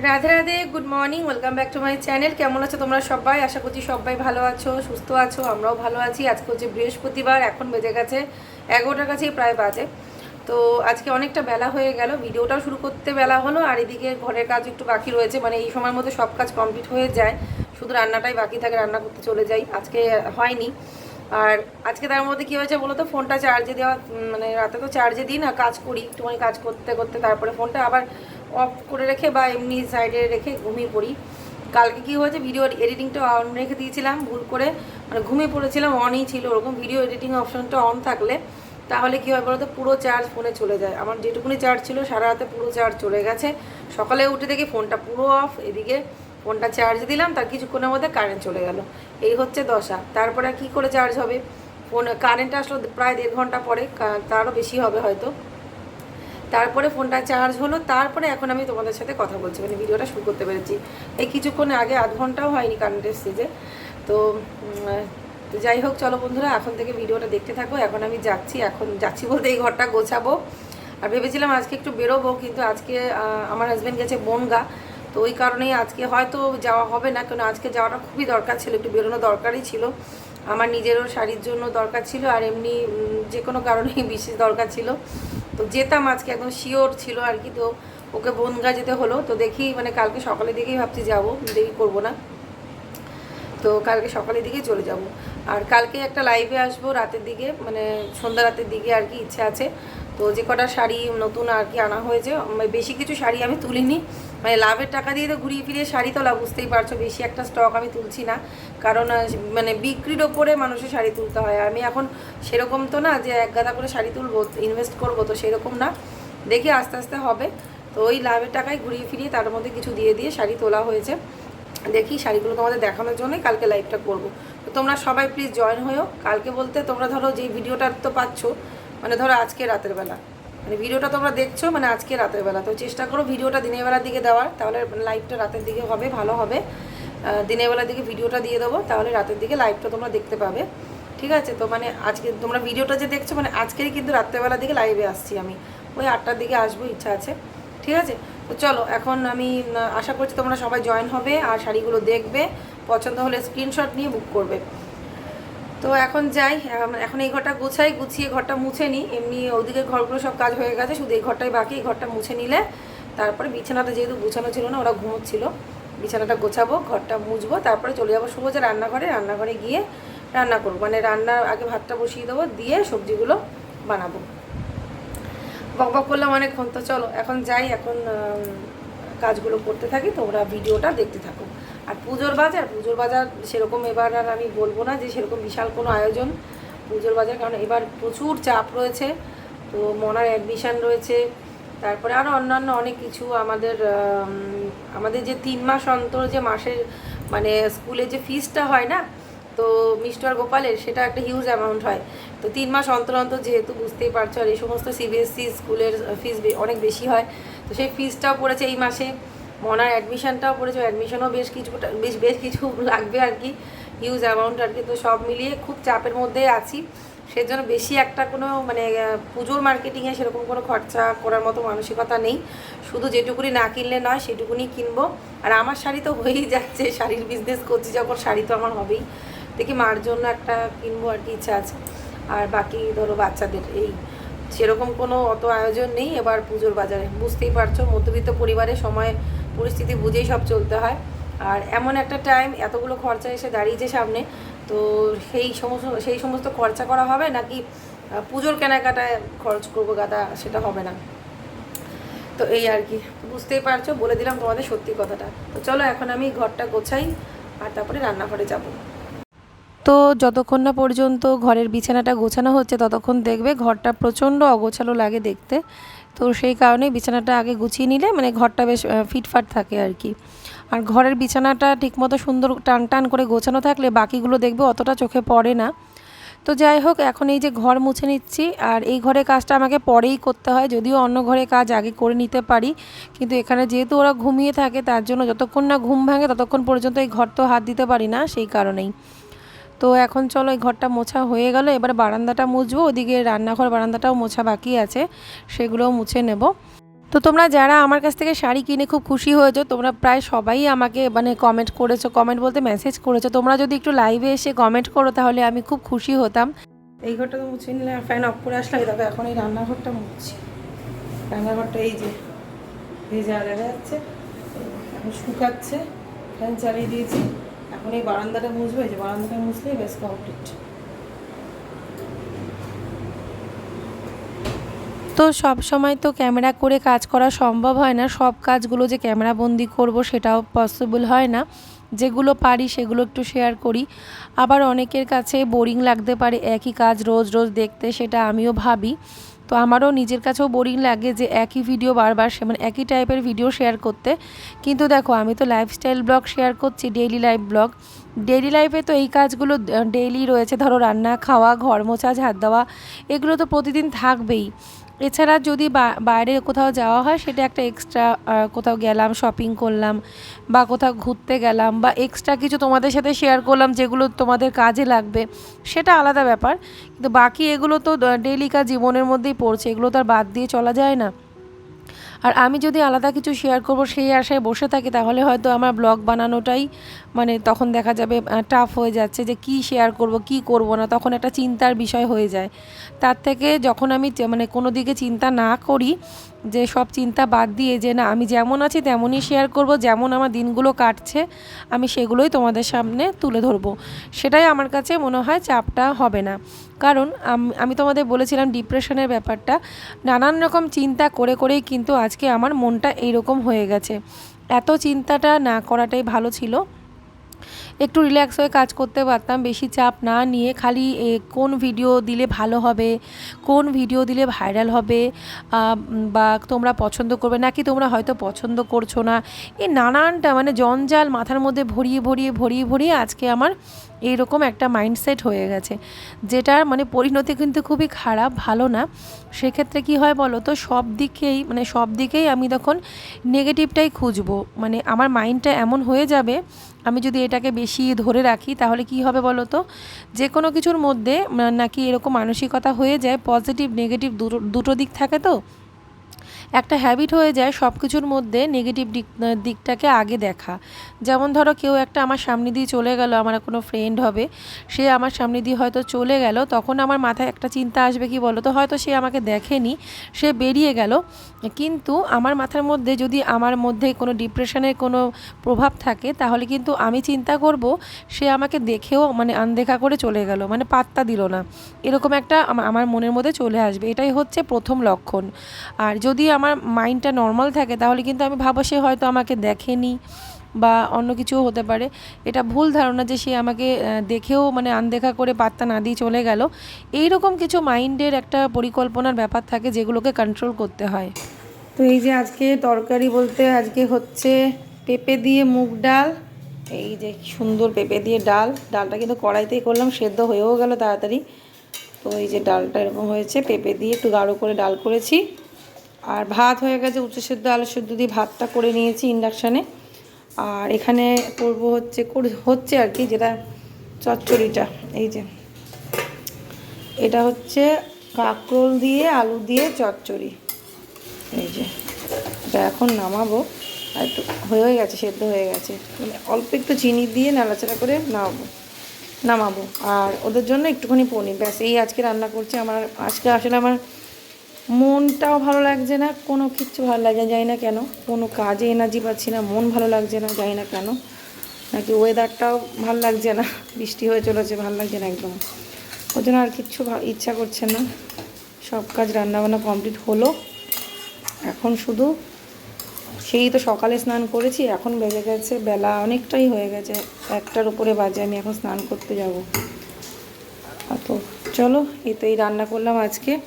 Radhe Radhe good morning welcome back to my channel কেমন আছো তোমরা সবাই? আশা করছি সবাই ভালো আছো, সুস্থ আছো, আমরাও ভালো আছি। আজকে হচ্ছে বৃহস্পতিবার, এখন বেজে গেছে এগারোটার কাছেই প্রায় বাজে। তো আজকে অনেকটা বেলা হয়ে গেল, ভিডিওটাও শুরু করতে বেলা হলো, আর এদিকে ঘরের কাজ একটু বাকি রয়েছে মানে এই সময়ের মধ্যে সব কাজ কমপ্লিট হয়ে যায়। শুধু রান্নাটাই বাকি থাকে, রান্না করতে চলে যাই, আজকে হয়নি। আর আজকে তার মধ্যে কী হয়েছে বলো তো ফোনটা চার্জে দেওয়া মানে রাতে তো চার্জে দিই না, কাজ করি, একটুখানি কাজ করতে করতে তারপরে ফোনটা আবার অফ করে রেখে বা এমনি সাইডে রেখে ঘুমিয়ে পড়ি। কালকে কী হয়েছে ভিডিও এডিটিংটা অন রেখে দিয়েছিলাম, ভুল করে। মানে ঘুমিয়ে পড়েছিলাম অনই ছিল ওরকম। ভিডিও এডিটিং অপশনটা অন থাকলে তাহলে কী হয় বলতো, পুরো চার্জ ফোনে চলে যায়। আমার যেটুকুনি চার্জ ছিল, সারা রাতে পুরো চার্জ চলে গেছে। সকালে উঠে দেখি ফোনটা পুরো অফ এদিকে ফোনটা চার্জ দিলাম, তার কিছুক্ষণের মধ্যে কারেন্ট চলে গেল। এই হচ্ছে দশা। তারপরে কী করে চার্জ হবে? ফোন কারেন্ট আসলো প্রায় দেড় ঘণ্টা পরে তারও বেশি হবে হয়তো। তারপরে ফোনটা চার্জ হলো, তারপরে এখন আমি তোমাদের সাথে কথা বলছি। মানে ভিডিওটা শুরু করতে পেরেছি। এই কিছুক্ষণ আগে আধ ঘন্টাও হয়নি কারেন্টের স্টেজে তো তো যাই হোক, চলো বন্ধুরা, এখন থেকে ভিডিওটা দেখতে থাকো। এখন আমি যাচ্ছি, এখন যাচ্ছি বলতে এই ঘরটা গোছাবো। আর ভেবেছিলাম আজকে একটু বেরোবো, কিন্তু আজকে আমার হাজব্যান্ড গেছে বনগা। তো ওই কারণেই আজকে হয়তো যাওয়া হবে না কেন আজকে যাওয়াটা খুবই দরকার ছিল, একটু বেরোনো দরকারই ছিল। আমার নিজেরও শাড়ির জন্য দরকার ছিল আর এমনি যে কোনো কারণেই বিশেষ দরকার ছিল। তো যেতাম আজকে একদম শিওর ছিল আর কি, তো ওকে বনগা যেতে হলো। তো দেখি মানে কালকে সকালের দিকেই ভাবছি যাব, দেরি করব না। তো কালকে সকালের দিকে চলে যাব। আর কালকে একটা লাইভে আসব রাতের দিকে মানে সন্ধ্যা রাতের দিকে আর কি ইচ্ছা আছে। তো যে কটা শাড়ি নতুন আর কি আনা হয়েছে বেশি কিছু শাড়ি আমি তুলিনি। মানে লাভের টাকা দিয়ে তো ঘুরিয়ে ফিরিয়ে শাড়ি তোলা, বুঝতেই পারছ, বেশি একটা স্টক আমি তুলছি না। কারণ মানে বিক্রির ওপরে মানুষের শাড়ি তুলতে হয়। আমি এখন সেরকম তো না যে এক গাদা করে শাড়ি তুলবো ইনভেস্ট করব তো সেরকম না। দেখি আস্তে আস্তে হবে। তো ওই লাভের টাকায় ঘুরিয়ে ফিরিয়ে তার মধ্যে কিছু দিয়ে দিয়ে শাড়ি তোলা হয়েছে। দেখি শাড়িগুলো তোমাদের দেখানোর জন্যই কালকে লাইভটা করব। তো তোমরা সবাই প্লিজ জয়েন হয়েও, কালকে বলতে তোমরা ধরো যেই ভিডিওটা তো পাচ্ছ মানে ধরো আজকে রাতের বেলা। মানে ভিডিওটা তোমরা দেখছ মানে আজকে রাতের বেলা। তো চেষ্টা করো ভিডিওটা দিনের বেলার দিকে দেওয়ার, তাহলে লাইভটা রাতের দিকে হবে, ভালো হবে। দিনের বেলার দিকে ভিডিওটা দিয়ে দেবো, তাহলে রাতের দিকে লাইভটা তোমরা দেখতে পাবে। ঠিক আছে? তো মানে আজকে তোমরা ভিডিওটা যে দেখছ মানে আজকেরই কিন্তু রাত্রেবেলার দিকে লাইভে আসছি আমি। ওই আটটার দিকে আসব, ইচ্ছা আছে। ঠিক আছে? তো চলো, এখন আমি আশা করছি তোমরা সবাই জয়েন হবে, আর শাড়িগুলো দেখবে। পছন্দ হলে স্ক্রিনশট নিয়ে বুক করবে। তো এখন যাই এখন- এই ঘরটা গুছাই, গুছিয়ে ঘরটা মুছে নিই। এমনি ওদিকে ঘরগুলো সব কাজ হয়ে গেছে, শুধু এই ঘরটাই বাকি, এই ঘরটা মুছে নিলে তারপরে বিছানাটা যেহেতু গুছানো ছিল না, ওরা ঘুমোচ্ছিল। বিছানাটা গোছাবো, ঘরটা মুছবো, তারপরে চলে যাব সোজা রান্নাঘরে। রান্নাঘরে গিয়ে রান্না করব মানে রান্নার আগে ভাতটা বসিয়ে দেবো, দিয়ে সবজিগুলো বানাবো। বক বক করলাম অনেকক্ষণ, তো চলো, এখন যাই, এখন কাজগুলো করতে থাকি তোমরা ভিডিওটা দেখতে থাকো আর পুজোর বাজার পুজোর বাজার সেরকম এবার আর আমি বলব না যে সেরকম বিশাল কোনো আয়োজন পুজোর বাজার, কারণ এবার প্রচুর চাপ রয়েছে। তো মনার অ্যাডমিশান রয়েছে, তারপরে আরও অন্যান্য অনেক কিছু আমাদের আমাদের যে তিন মাস অন্তর যে মাসের মানে স্কুলে যে ফিসটা হয় না, তো মিস্টার গোপালের সেটা একটা হিউজ অ্যামাউন্ট হয়। তো তিন মাস অন্তর অন্তর যেহেতু বুঝতেই পারছ, আর এই সমস্ত সিবিএসসি স্কুলের ফিস অনেক বেশি হয়। তো সেই ফিজটাও পড়েছে এই মাসে। মনার অ্যাডমিশানটাও পড়েছে অ্যাডমিশনও বেশ কিছুটা, বেশ বেশ কিছু লাগবে আর কি। হিউজ অ্যামাউন্ট আর কি, তো সব মিলিয়ে খুব চাপের মধ্যে আছি। সেজন্য বেশি একটা কোনো মানে পুজোর মার্কেটিংয়ে সেরকম কোনো খরচা করার মতো মানসিকতা নেই। শুধু যেটুকুনি না কিনলে নয়, সেটুকুনি কিনবো। আর আমার শাড়ি তো হয়েই যাচ্ছে, শাড়ির বিজনেস করছি যখন, শাড়ি তো আমার হবেই। দেখি মার জন্য একটা কিনবো আর কি, ইচ্ছা আছে। আর বাকি ধরো বাচ্চাদের, এই সেরকম কোনো অত আয়োজন নেই। এবার পুজোর বাজারে। বুঝতেই পারছ, মধ্যবিত্ত পরিবারের সময়, পরিস্থিতি বুঝেই সব চলতে হয়। আর এমন একটা টাইম এতগুলো খরচা এসে দাঁড়িয়েছে সামনে, তো সেই সমস্ত সেই সমস্ত খরচা করা হবে নাকি পুজোর কেনাকাটায় খরচ করব গাদা, সেটা হবে না। তো এই আর কি। বুঝতেই পারছ, বলে দিলাম তোমাদের সত্যি কথাটা। তো চলো, এখন আমি ঘরটা গোছাই, আর তারপরে রান্নাঘরে যাব। তো যতক্ষণ না পর্যন্ত ঘরের বিছানাটা গোছানো হচ্ছে, ততক্ষণ দেখবে ঘরটা প্রচণ্ড অগোছালো লাগে দেখতে। তো সেই কারণে বিছানাটা আগে গুছিয়ে নিলে মানে ঘরটা বেশ ফিটফাট থাকে আর কি। আর ঘরের বিছানাটা ঠিকমতো সুন্দর টান টান করে গোছানো থাকলে বাকিগুলো দেখবে অতটা চোখে পড়ে না। তো যাই হোক, এখন এই যে ঘর মুছে নিচ্ছি, আর এই ঘরের কাজটা আমাকে পরেই করতে হয়, যদিও অন্য ঘরে কাজ আগে করে নিতে পারি। কিন্তু এখানে যেহেতু ওরা ঘুমিয়ে থাকে, তার জন্য যতক্ষণ না ঘুম ভাঙে, ততক্ষণ পর্যন্ত এই ঘর তো হাত দিতে পারি না, সেই কারণেই। তো এখন চলো এই ঘরটা মোছা হয়ে গেল, এবার বারান্দাটা মুছবো, ওদিকে রান্নাঘর বারান্দাটাও মোছা বাকি আছে, সেগুলোও মুছে নেব। তো তোমরা যারা আমার কাছ থেকে শাড়ি কিনে খুব খুশি হয়েছো, তোমরা প্রায় সবাই আমাকে মানে কমেন্ট করেছ কমেন্ট বলতে মেসেজ করেছ। তোমরা যদি একটু লাইভে এসে কমেন্ট করো, তাহলে আমি খুব খুশি হতাম। এই ঘরটা তো মুছে নিলে ফ্যান অফ করে আসলে দেখো, এখন এই রান্নাঘরটা মুছছি রান্নাঘরটা এই যে এই যা দেখা যাচ্ছে শুকাচ্ছে ফ্যান চালিয়ে দিয়েছি। এখন এই বারান্দাটা মুছবো, যে বারান্দাটা মুছলেই বেশ কমপ্লিট তো সব সময় তো ক্যামেরা করে কাজ করা সম্ভব হয় না, সব কাজগুলো যে ক্যামেরা বন্দি করব সেটাও পসিবল হয় না। যেগুলো পারি সেগুলো একটু শেয়ার করি। আবার অনেকের কাছে বোরিং লাগতে পারে, একই কাজ রোজ রোজ দেখতে, সেটা আমিও ভাবি। তো আমারও নিজের কাছেও বোরিং লাগে যে একই ভিডিও বারবার সে মানে একই টাইপের ভিডিও শেয়ার করতে। কিন্তু দেখো, আমি তো লাইফস্টাইল ব্লগ শেয়ার করছি ডেইলি লাইফ ব্লগ ডেইলি লাইফে তো এই কাজগুলো ডেইলি রয়েছে, ধরো রান্না, খাওয়া, ঘর মোছা, ঝাড় দেওয়া, এগুলো তো প্রতিদিন থাকবেই। এছাড়া যদি বাইরে কোথাও যাওয়া হয়, সেটা একটা এক্সট্রা কোথাও গেলাম শপিং করলাম, বা কোথাও ঘুরতে গেলাম, বা এক্সট্রা কিছু তোমাদের সাথে শেয়ার করলাম, যেগুলো তোমাদের কাজে লাগবে, সেটা আলাদা ব্যাপার। কিন্তু বাকি এগুলো তো ডেইলিকার জীবনের মধ্যেই পড়ছে, এগুলো তো আর বাদ দিয়ে চলা যায় না। আর আমি যদি আলাদা কিছু শেয়ার করব সেই আশায় বসে থাকি, তাহলে হয়তো আমার ব্লগ বানানোটাই মানে তখন দেখা যাবে টাফ হয়ে যাচ্ছে যে কি শেয়ার করব, কি করব না, তখন একটা চিন্তার বিষয় হয়ে যায়। তার থেকে যখন আমি মানে কোনো দিকে চিন্তা না করি যে সব চিন্তা বাদ দিয়ে যে না, আমি যেমন আছি তেমনই শেয়ার করব, যেমন আমার দিনগুলো কাটছে, আমি সেগুলোই তোমাদের সামনে তুলে ধরবো। সেটাই আমার কাছে মনে হয় চাপটা হবে না। কারণ আমি তোমাদের বলেছিলাম ডিপ্রেশনের ব্যাপারটা, নানান রকম চিন্তা করে করেই কিন্তু আজকে আমার মনটা এইরকম হয়ে গেছে। এত চিন্তাটা না করাটাই ভালো ছিল। একটু রিল্যাক্স হয়ে কাজ করতে পারতাম, বেশি চাপ না নিয়ে। খালি কোন ভিডিও দিলে ভালো হবে, কোন ভিডিও দিলে ভাইরাল হবে বা তোমরা পছন্দ করবে, নাকি তোমরা হয়তো পছন্দ করছ না। এই নানানটা মানে জঞ্জাল মাথার মধ্যে ভরিয়ে ভরিয়ে ভরিয়ে ভরিয়ে আজকে আমার এইরকম একটা মাইন্ডসেট হয়ে গেছে। যেটার মানে পরিণতি কিন্তু খুবই খারাপ, ভালো না। সেক্ষেত্রে কি হয় বলো তো সব দিকেই মানে সব দিকেই আমি তখন নেগেটিভটাই খুঁজবো। মানে আমার মাইন্ডটা এমন হয়ে যাবে, আমি যদি এটাকে বেশি ধরে রাখি, তাহলে কি হবে বলো তো যে কোনো কিছুর মধ্যে নাকি এরকম মানসিকতা হয়ে যায় পজিটিভ নেগেটিভ দুটো দুটো দিক থাকে তো। একটা হ্যাবিট হয়ে যায় সব কিছুর মধ্যে নেগেটিভ দিক দিকটাকে আগে দেখা। যেমন ধরো কেউ একটা আমার সামনে দিয়ে চলে গেল, আমার কোনো ফ্রেন্ড হবে, সে আমার সামনে দিয়ে হয়তো চলে গেল, তখন আমার মাথায় একটা চিন্তা আসবে কি বলো তো হয়তো সে আমাকে দেখেনি, সে বেরিয়ে গেল। কিন্তু আমার মাথার মধ্যে যদি আমার মধ্যে কোনো ডিপ্রেশনের কোনো প্রভাব থাকে, তাহলে কিন্তু আমি চিন্তা করব, সে আমাকে দেখেও মানে আনদেখা করে চলে গেল মানে পাত্তা দিল না। এরকম একটা আমার মনের মধ্যে চলে আসবে। এটাই হচ্ছে প্রথম লক্ষণ। আর যদি আমার মাইন্ডটা নর্মাল থাকে, তাহলে কিন্তু আমি ভাবো সে হয়তো আমাকে দেখেনি বা অন্য কিছুও হতে পারে। এটা ভুল ধারণা যে সে আমাকে দেখেও মানে আনদেখা করে পাত্তা না দিয়ে চলে গেল। এই রকম কিছু মাইন্ডের একটা পরিকল্পনার ব্যাপার থাকে যেগুলোকে কন্ট্রোল করতে হয়। তো এই যে আজকে তরকারি বলতে আজকে হচ্ছে পেঁপে দিয়ে মুগ ডাল, এই যে সুন্দর পেঁপে দিয়ে ডাল। ডালটা কিন্তু কড়াইতেই করলাম, সেদ্ধ হয়েও গেল তাড়াতাড়ি। তো এই যে ডালটা এরকম হয়েছে, পেঁপে দিয়ে একটু গাঢ় করে ডাল করেছি। আর ভাত হয়ে গেছে উচ্চ সেদ্ধ, আলু সেদ্ধ দিয়ে ভাতটা করে নিয়েছি ইন্ডাকশানে আর এখানে করব হচ্ছে হচ্ছে আর কি যেটা চচ্চড়িটা, এই যে। এটা হচ্ছে কাঁকরোল দিয়ে, আলু দিয়ে চচ্চড়ি। এই যে, এটা এখন নামাবো। আর একটু হয়ে গেছে, সেদ্ধ হয়ে গেছে। মানে অল্প একটু চিনি দিয়ে নাড়াচাড়া করে নামাবো নামাবো। আর ওদের জন্য একটুখানি পনির, ব্যাস, এই আজকে রান্না করছে। আমার, আজকে আসলে আমার মনটাও ভালো লাগছে না, কোনো কিচ্ছু ভালো লাগে যাই না কেন। কোনো কাজে এনার্জি পাচ্ছি না, মন ভালো লাগছে না যাই না কেন। নাকি ওয়েদারটাও ভালো লাগছে না, বৃষ্টি হয়ে চলেছে, ভালো লাগছে না একদম। ওই জন্য আর কিচ্ছু ইচ্ছা করছে না। সব কাজ রান্নাবান্না কমপ্লিট হলো। এখন শুধু সেই তো সকালে স্নান করেছি, এখন বেজে গেছে, বেলা অনেকটাই হয়ে গেছে। একটার উপরে বাজে, আমি এখন স্নান করতে যাব। তো, চলো এই তো এই রান্না করলাম আজকে।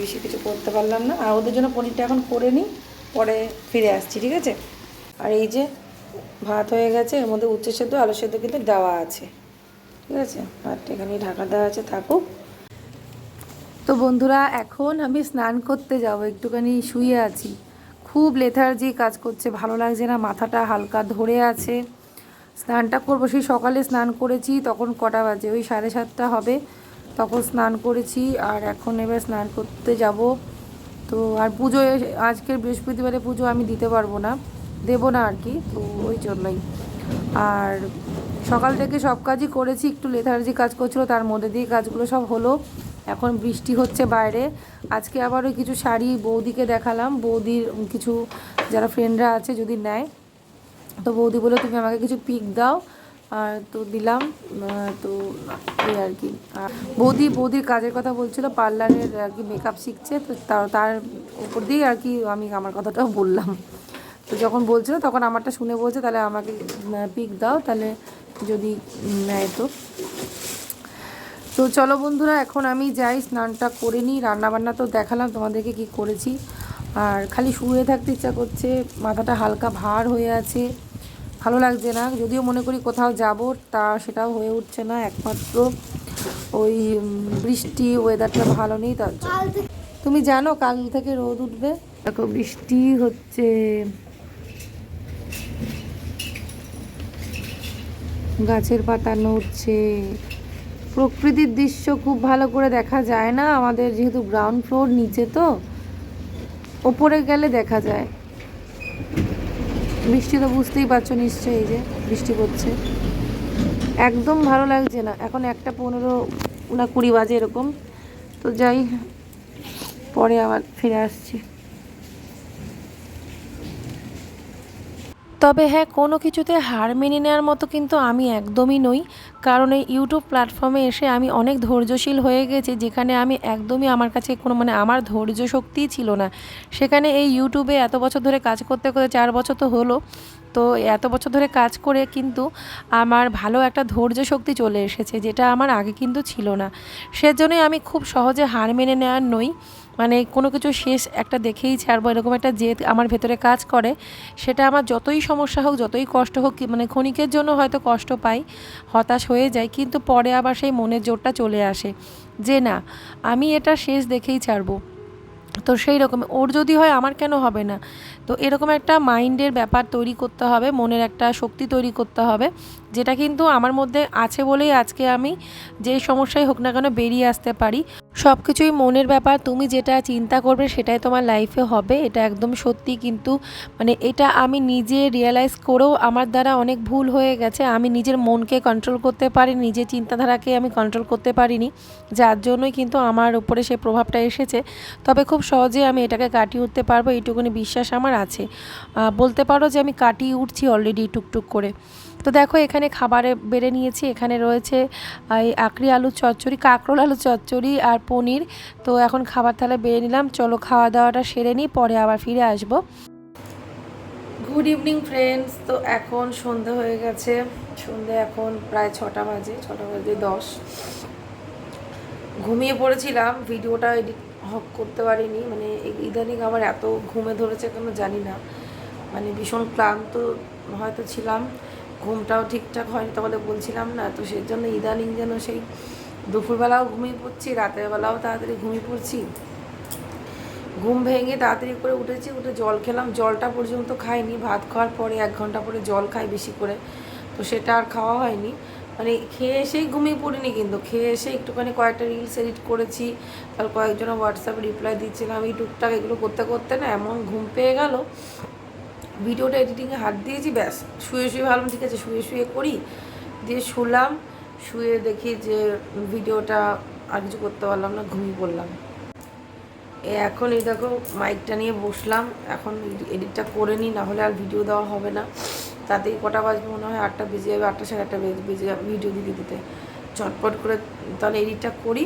বেশি কিছু করতে পারলাম না। আর ওদের জন্য পনিরটা এখন করে নিই, পরে ফিরে আসছি, ঠিক আছে? আর এই যে ভাত হয়ে গেছে, এর মধ্যে উচ্চ সেদ্ধ, আলু সেদ্ধ কিন্তু দেওয়া আছে, ঠিক আছে? ভাতটা এখানে ঢাকা দেওয়া আছে, থাকুক। তো বন্ধুরা, এখন আমি স্নান করতে যাব, একটুখানি শুয়ে আছি। খুব লেথার্জি কাজ করছে, ভালো লাগছে না, মাথাটা হালকা ধরে আছে। স্নানটা করব, সেই সকালে স্নান করেছি, তখন কটা বাজে? ওই সাড়ে সাতটা হবে। তখন স্নান করেছি আর এখন এবার স্নান করতে যাব। তো আর পুজো আজকের বৃহস্পতিবারে পুজো আমি দিতে পারব না, দেবো না আর কি, তো ওই জন্যই। আর সকাল থেকে সব কাজই করেছি, একটু লেথার্জি কাজ করছিল, তার মধ্যে দিয়ে কাজগুলো সব হলো। এখন বৃষ্টি হচ্ছে বাইরে। আজকে আবার ওই কিছু শাড়ি বৌদিকে দেখালাম। বৌদির কিছু, যারা ফ্রেন্ডরা আছে যদি নেয়, তো বৌদি বলে তুমি আমাকে কিছু পিক দাও। আর তো দিলাম তো এই আর কি। বৌদি, বৌদির কাজের কথা বলছিল, পার্লারের আর কি মেকআপ শিখছে, তো তার উপর দিয়ে আর কি আমি আমার কথাটাও বললাম। তো যখন বলছিল, তখন আমারটা শুনে বলছে, তাহলে আমাকে পিক দাও, তাহলে যদি নেয় তো। তো চলো বন্ধুরা, এখন আমি যাই, স্নানটা করে নিই, রান্নাবান্না তো দেখালাম, তোমাদেরকে কি করেছি। আর খালি শুয়ে থাকতে ইচ্ছা করছে, মাথাটা হালকা ভার হয়ে আছে। ভালো লাগছে না। যদিও মনে করি কোথাও যাব, তা সেটাও হয়ে উঠছে না। একমাত্র ওই বৃষ্টি ওয়েদারটা ভালো নেই, তার জন্য। তুমি জানো কাল থেকে রোদ উঠবে। দেখো, বৃষ্টি হচ্ছে। গাছের পাতা নড়ছে। প্রকৃতির দৃশ্য খুব ভালো করে দেখা যায় না। আমাদের যেহেতু গ্রাউন্ড ফ্লোর নিচে তো, ওপরে গেলে দেখা যায়। বৃষ্টি তো বুঝতেই পারছ নিশ্চয়ই এই যে বৃষ্টি পড়ছে। একদম ভালো লাগছে না। এখন একটা পনেরো না কুড়ি বাজে এরকম। তো যাই, পরে আবার ফিরে আসছি। তবে হ্যাঁ কোনো কিছুতে হার মেনে নেওয়ার মতো কিন্তু আমি একদমই নই। কারণ এই ইউটিউব প্ল্যাটফর্মে এসে আমি অনেক ধৈর্যশীল হয়ে গেছি, যেখানে আমি একদমই আমার কাছে কোনো মানে আমার ধৈর্য শক্তিই ছিল না। সেখানে এই ইউটিউবে এত বছর ধরে কাজ করতে করতে চার বছর তো হলো। তো এত বছর ধরে কাজ করে কিন্তু আমার ভালো একটা ধৈর্য শক্তি চলে এসেছে, যেটা আমার আগে কিন্তু ছিল না। সেজন্যই আমি খুব সহজে হার মেনে নেওয়ার নই। মানে কোনো কিছু শেষ একটা দেখেই ছাড়বো, এরকম একটা জেদ আমার ভেতরে কাজ করে। সেটা আমার যতই সমস্যা হোক, যতই কষ্ট হোক মানে ক্ষণিকের জন্য হয়তো কষ্ট পাই, হতাশ হয়ে যায় কিন্তু পরে আবার সেই মনের জোরটা চলে আসে যে না, আমি এটা শেষ দেখেই ছাড়বো। তো সেই রকম, ওর যদি হয় আমার কেন হবে না? তো এরকম একটা মাইন্ডের ব্যাপার তৈরি করতে হবে, মনের একটা শক্তি তৈরি করতে হবে, যেটা কিন্তু আমার মধ্যে আছে বলেই আজকে আমি যে সমস্যাই হোক না কেন বেরিয়ে আসতে পারি। সব কিছুই মনের ব্যাপার, তুমি যেটা চিন্তা করবে সেটাই তোমার লাইফে হবে, এটা একদম সত্যি কিন্তু মানে এটা আমি নিজে রিয়েলাইজ করেও আমার দ্বারা অনেক ভুল হয়ে গেছে, আমি নিজের মনকে কন্ট্রোল করতে পারি, নিজের চিন্তাধারাকে আমি কন্ট্রোল করতে পারিনি, যার জন্যই কিন্তু আমার উপরে সেই প্রভাবটা এসেছে। তবে খুব সহজে আমি এটাকে কাটিয়ে উঠতে পারব, এইটুকুনি বিশ্বাস আমার। আছে। বলতে পারো যে আমি কাটিয়ে উঠছি অলরেডি টুকটুক করে। তো দেখো, এখানে খাবারে বেড়ে নিয়েছি। এখানে রয়েছে এই আকরি আলুর চচ্চড়ি, কাঁকরোল আলুর চচ্চড়ি আর পনির। তো এখন খাবার তাহলে বেড়ে নিলাম। চলো খাওয়া দাওয়াটা সেরে নিই, পরে আবার ফিরে আসব। গুড ইভিনিং ফ্রেন্ডস তো এখন সন্ধে হয়ে গেছে। সন্ধে এখন প্রায় ছটা বাজে ছটা বাজে দশ। ঘুমিয়ে পড়েছিলাম ভিডিওটা এডিট করতে পারিনি। মানে ইদানিং আমার এত ঘুমে ধরেছে কেন জানি না। মানে ভীষণ ক্লান্ত হয়তো ছিলাম। ঘুমটাও ঠিকঠাক হয়নি তোমাদের বলছিলাম না। তো সেই জন্য ইদানিং যেন সেই দুপুরবেলাও ঘুমিয়ে পড়ছি, রাতের বেলাও তাড়াতাড়ি ঘুমিয়ে পড়ছি। ঘুম ভেঙে তাড়াতাড়ি করে উঠেছি, উঠে জল খেলাম। জলটা পর্যন্ত খাইনি। ভাত খাওয়ার পরে এক ঘণ্টা পরে জল খাই বেশি করে। তো সেটা আর খাওয়া হয়নি। মানে খেয়ে এসেই ঘুমিয়ে পড়িনি কিন্তু। খেয়ে এসে একটুখানি কয়েকটা রিলস এডিট করেছি তারপর কয়েকজনের হোয়াটসঅ্যাপে রিপ্লাই দিচ্ছিলাম। এই টুকটাক এগুলো করতে করতে না এমন ঘুম পেয়ে গেল। ভিডিওটা এডিটিংয়ে হাত দিয়েছি, ব্যাস, শুয়ে শুয়ে ভাবলাম, ঠিক আছে, শুয়ে শুয়ে করি। দিয়ে শুলাম, শুয়ে দেখি যে ভিডিওটা আর কিছু করতে পারলাম না, ঘুমিয়ে পড়লাম। এখন এই দেখো মাইকটা নিয়ে বসলাম। এখন এডিটটা করে নিই, না হলে আর ভিডিও দেওয়া হবে না। তাতেই কটা বাজবে মনে হয়? আটটা বেজে যাবে আটটা সাড়ে আটটা বেজে যাবে ভিডিও দিতে দিতে। চটপট করে তাহলে এডিটটা করি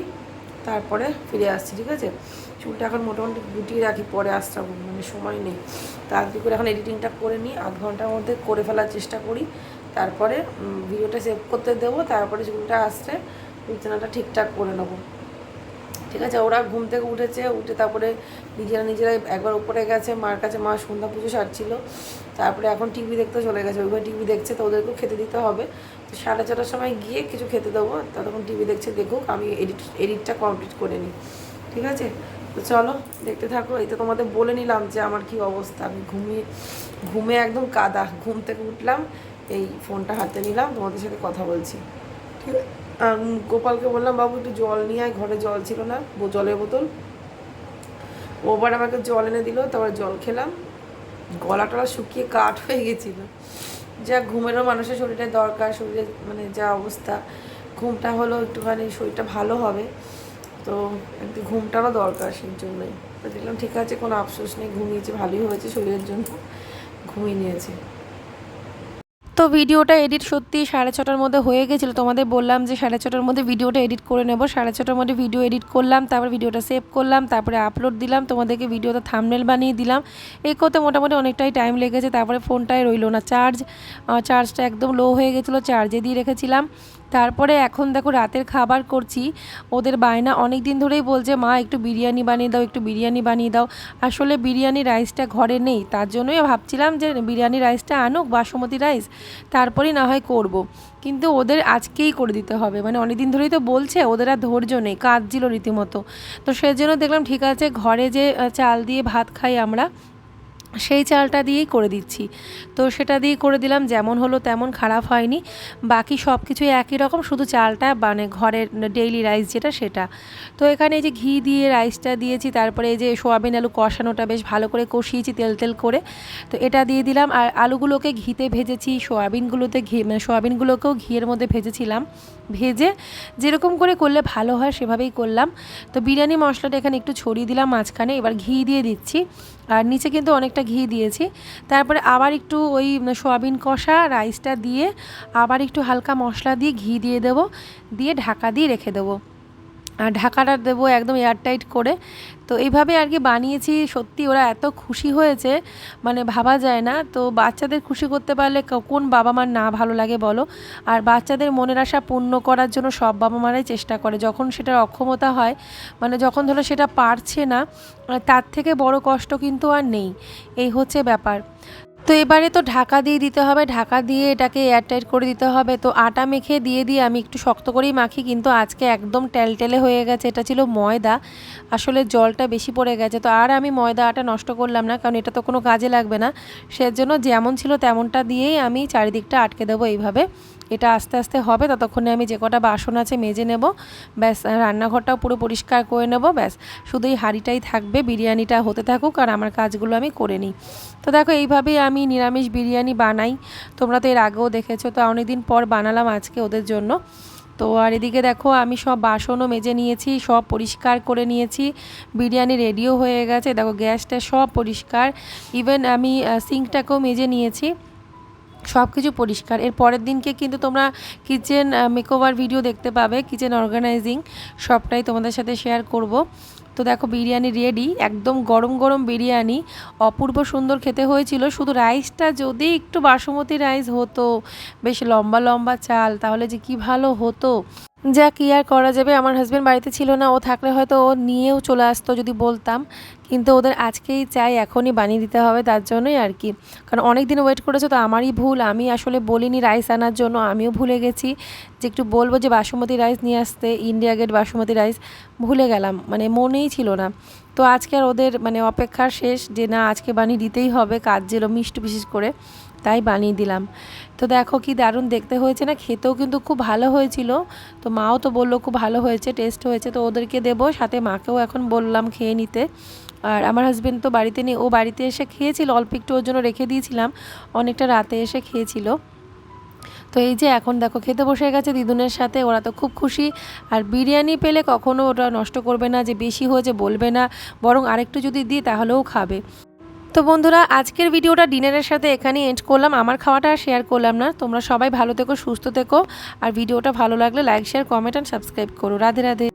তারপরে ফিরে আসছি ঠিক আছে? চুলটা এখন মোটামুটি গুটিয়ে রাখি পরে আসতে হবে, মানে সময় নেই। তাড়াতাড়ি করে এখন এডিটিংটা করে নিই আধ ঘণ্টার মধ্যে করে ফেলার চেষ্টা করি। তারপরে ভিডিওটা সেভ করতে দেবো তারপরে চুলটা আসতে বিছানাটা ঠিকঠাক করে নেব। ঠিক আছে? ওরা ঘুম থেকে উঠেছে উঠে তারপরে নিজেরা নিজেরা একবার উপরে গেছে মার কাছে মা সন্ধ্যা পুজো সারছিল। তারপরে এখন টিভি দেখতে চলে গেছে। ওইভাবে টিভি দেখছে, তো ওদেরকেও খেতে দিতে হবে। তো সাড়ে ছটার সময় গিয়ে কিছু খেতে দেবো, ততক্ষণ টিভি দেখছে, দেখুক আমি এডিট এডিটটা কমপ্লিট করে নিই। ঠিক আছে? তো চলো, দেখতে থাকো। এই তো তোমাদের বলে নিলাম যে আমার কি অবস্থা। আমি ঘুমিয়ে, ঘুমে একদম কাদা। ঘুম থেকে উঠলাম, এই ফোনটা হাতে নিলাম, তোমাদের সাথে কথা বলছি। ঠিক আছে? গোপালকে বললাম, বাবু, একটু জল নিয়ে আয়। ঘরে জল ছিল না জলের বোতল। ও ও আবার আমাকে জল এনে দিল, তারপর জল খেলাম। গলা টলা শুকিয়ে কাঠ হয়ে গেছিল। যা ঘুমেরও মানুষের শরীরে দরকার শরীরের মানে যা অবস্থা, ঘুমটা হলো একটুখানি শরীরটা ভালো হবে। তো একটু ঘুমটারও দরকার সেই জন্যই। তো দেখলাম, ঠিক আছে, কোনো আফসোস নেই, ঘুমিয়েছে, ভালোই হয়েছে শরীরের জন্য। ঘুমিয়ে নিয়েছে। তো ভিডিওটা এডিট সত্যি সাড়ে ছটার মধ্যে হয়ে গেছিল। তোমাদের বললাম যে সাড়ে ছটার মধ্যে ভিডিওটা এডিট করে নেব। সাড়ে ছটার মধ্যে ভিডিও এডিট করলাম, তারপর ভিডিওটা সেভ করলাম, তারপরে আপলোড দিলাম, তোমাদেরকে ভিডিওটা থামনেল বানিয়ে দিলাম। এই করতে মোটামুটি অনেকটাই টাইম লেগেছে, তারপরে ফোনটায় রইল না চার্জ চার্জটা একদম লো হয়ে গেছিল চার্জে দিয়ে রেখেছিলাম। তারপরে এখন দেখো রাতের খাবার করছি। ওদের বায়না অনেক দিন ধরেই বলছে, মা, একটু বিরিয়ানি বানিয়ে দাও, একটু বিরিয়ানি বানিয়ে দাও। আসলে বিরিয়ানি রাইসটা ঘরে নেই, তার জন্যই ভাবছিলাম যে বিরিয়ানি রাইসটা আনুক, বাসমতি রাইস তারপরেই না হয় করব। কিন্তু ওদের আজকেই করে দিতে হবে মানে অনেকদিন ধরেই তো বলছে, ওদের আর ধৈর্য নেই, কাঁদছিল রীতিমতো তো সেজন্য দেখলাম ঠিক আছে, ঘরে যে চাল দিয়ে ভাত খাই আমরা সেই চালটা দিয়েই করে দিচ্ছি। তো সেটা দিয়ে করে দিলাম, যেমন হলো তেমন খারাপ হয়নি। বাকি সব কিছুই একই রকম, শুধু চালটা মানে ঘরের ডেইলি রাইস যেটা সেটা। তো এখানে এই যে ঘি দিয়ে রাইসটা দিয়েছি, তারপরে এই যে সোয়াবিন আলু কষানোটা বেশ ভালো করে কষিয়েছি তেল তেল করে। তো এটা দিয়ে দিলাম, আর আলুগুলোকে ঘিতে ভেজেছি, সোয়াবিনগুলোতে ঘি মানে সোয়াবিনগুলোকেও ঘিয়ের মধ্যে ভেজেছিলাম। ভেজে যেরকম করে করলে ভালো হয় সেভাবেই করলাম। তো বিরিয়ানি মশলাটা এখানে একটু ছড়িয়ে দিলাম মাঝখানে, এবার ঘি দিয়ে দিচ্ছি। আর নিচে কিন্তু অনেকটা ঘি দিয়েছি। তারপরে আবার একটু ওই সোয়াবিন কষা, রাইসটা দিয়ে আবার একটু হালকা মশলা দিয়ে ঘি দিয়ে দেবো। দিয়ে ঢাকা দিয়ে রেখে দেবো। আর ঢাকাটা দেবো একদম এয়ারটাইট করে। তো এইভাবে আর কি বানিয়েছি। সত্যি ওরা এত খুশি হয়েছে মানে ভাবা যায় না। তো বাচ্চাদের খুশি করতে পারলে কোন বাবা মার না ভালো লাগে বলো। আর বাচ্চাদের মনের আশা পূর্ণ করার জন্য সব বাবা মারাই চেষ্টা করে। যখন সেটার অক্ষমতা হয় মানে যখন ধরো সেটা পারছে না, তার থেকে বড় কষ্ট কিন্তু আর নেই। এই হচ্ছে ব্যাপার। তো এবারে তো ঢাকা দিয়ে দিতে হবে। ঢাকা দিয়ে এটাকে এয়ারটাইট করে দিতে হবে। তো আটা মেখে দিয়ে দিয়ে আমি একটু শক্ত করেই মাখি, কিন্তু আজকে একদম টেলটেলে হয়ে গেছে। এটা ছিল ময়দা। আসলে জলটা বেশি পড়ে গেছে। তো আর আমি ময়দা আটা নষ্ট করলাম না, কারণ এটা তো কোনো কাজে লাগবে না। সেজন্য যেমন ছিল তেমনটা দিয়েই আমি চারিদিকটা আটকে দেবো এইভাবে। এটা আস্তে আস্তে হবে, ততক্ষণে আমি যে কটা বাসন আছে মেজে নেব, ব্যাস, রান্নাঘরটাও পুরো পরিষ্কার করে নেব, ব্যাস, শুধু এই হাঁড়িটাই থাকবে, বিরিয়ানিটা হতে থাকুক আর আমার কাজগুলো আমি করে নিই। তো দেখো, এইভাবেই আমি নিরামিষ বিরিয়ানি বানাই, তোমরা তো এর আগেও দেখেছ, তো অনেকদিন পর বানালাম আজকে ওদের জন্য। তো আর এদিকে দেখো, আমি সব বাসনও মেজে নিয়েছি, সব পরিষ্কার করে নিয়েছি, বিরিয়ানি রেডিও হয়ে গেছে, দেখো গ্যাসটা সব পরিষ্কার, ইভেন আমি সিঙ্কটাকেও মেজে নিয়েছি। সব কিছু পরিষ্কার। এর পরের দিনকে কিন্তু তোমরা কিচেন মেকওভার ভিডিও দেখতে পাবে কিচেন অর্গানাইজিং সবটাই তোমাদের সাথে শেয়ার করব। তো দেখো বিরিয়ানি রেডি একদম গরম গরম বিরিয়ানি। অপূর্ব সুন্দর খেতে হয়েছিল, শুধু রাইসটা যদি একটু বাসমতি রাইস হতো, বেশ লম্বা লম্বা চাল, তাহলে যে কি ভালো হতো। যা কি আর করা যাবে? আমার হাজব্যান্ড বাড়িতে ছিল না, ও থাকলে হয়তো ও নিয়েও চলে আসতো যদি বলতাম। কিন্তু ওদের আজকেই চাই এখনই বানিয়ে দিতে হবে, তার জন্যই আর কি। কারণ অনেক দিন ওয়েট করেছে তো আমারই ভুল, আমি আসলে বলিনি রাইস আনার জন্য, আমিও ভুলে গেছি। যে একটু বলব যে বাসমতি রাইস নিয়ে আসতে ইন্ডিয়া গেট বাসমতি রাইস ভুলে গেলাম মানে মনেই ছিল না। তো আজকে আর ওদের মানে অপেক্ষার শেষ যে না, আজকে বানিয়ে দিতেই হবে কাজ ছিল মিষ্টি বিশেষ করে। তাই বানিয়ে দিলাম। তো দেখো কি দারুণ দেখতে হয়েছে না, খেতেও কিন্তু খুব ভালো হয়েছিল। তো মাও তো বলল খুব ভালো হয়েছে টেস্ট হয়েছে। তো ওদেরকে দেবো, সাথে মাকেও এখন বললাম খেয়ে নিতে। আর আমার হাজবেন্ড তো বাড়িতে নেই, ও বাড়িতে এসে খেয়েছিল, অল্প একটু ওর জন্য রেখে দিয়েছিলাম। অনেকটা রাতে এসে খেয়েছিল। তো এই যে এখন দেখো, খেতে বসে গেছে দিদুনের সাথে, ওরা তো খুব খুশি। আর বিরিয়ানি পেলে কখনো ওটা নষ্ট করবে না, যে বেশি হয়েছে বলবে না, বরং আরেকটু যদি দিই তাহলেও খাবে। তো বন্ধুরা, আজকের ভিডিওটা ডিনারের সাথে এখানে এন্ড করলাম। আমার খাওয়াটা শেয়ার করলাম না। তোমরা সবাই ভালো থেকো, সুস্থ থেকো। আর ভিডিওটা ভালো লাগলে like share comment and subscribe করো। রাধে রাধে।